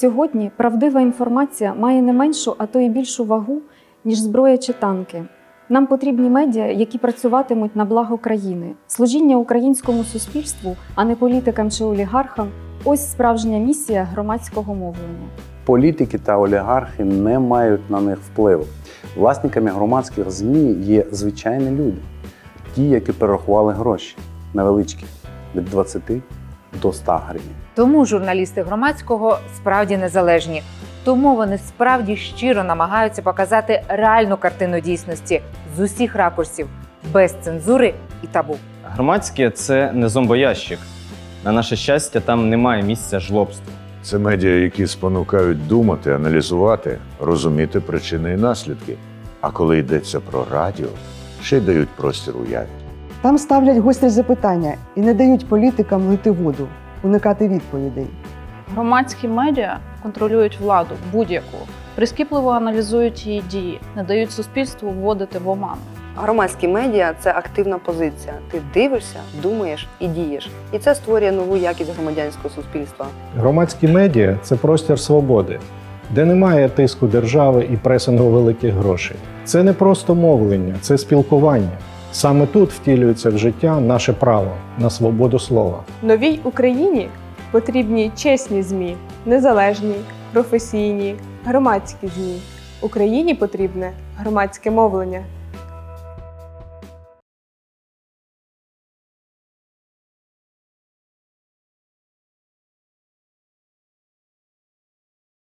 Сьогодні правдива інформація має не меншу, а то й більшу вагу, ніж зброя чи танки. Нам потрібні медіа, які працюватимуть на благо країни. Служіння українському суспільству, а не політикам чи олігархам ось справжня місія громадського мовлення. Політики та олігархи не мають на них впливу. Власниками громадських ЗМІ є звичайні люди, ті, які перерахували гроші невеличкі від 20 до 100 гривень. Тому журналісти громадського справді незалежні. Тому вони справді щиро намагаються показати реальну картину дійсності з усіх ракурсів, без цензури і табу. Громадське це не зомбоящик. На наше щастя, там немає місця жлобству. Це медіа, які спонукають думати, аналізувати, розуміти причини і наслідки. А коли йдеться про радіо, ще й дають простір уяві. Там ставлять гострі запитання і не дають політикам лити воду, уникати відповідей. Громадські медіа контролюють владу будь-яку, прискіпливо аналізують її дії, не дають суспільству вводити в оману. Громадські медіа це активна позиція. Ти дивишся, думаєш і дієш. І це створює нову якість громадянського суспільства. Громадські медіа це простір свободи, де немає тиску держави і пресингу великих грошей. Це не просто мовлення, це спілкування. Саме тут втілюється в життя наше право на свободу слова. Новій Україні потрібні чесні ЗМІ, незалежні, професійні, громадські ЗМІ. Україні потрібне громадське мовлення.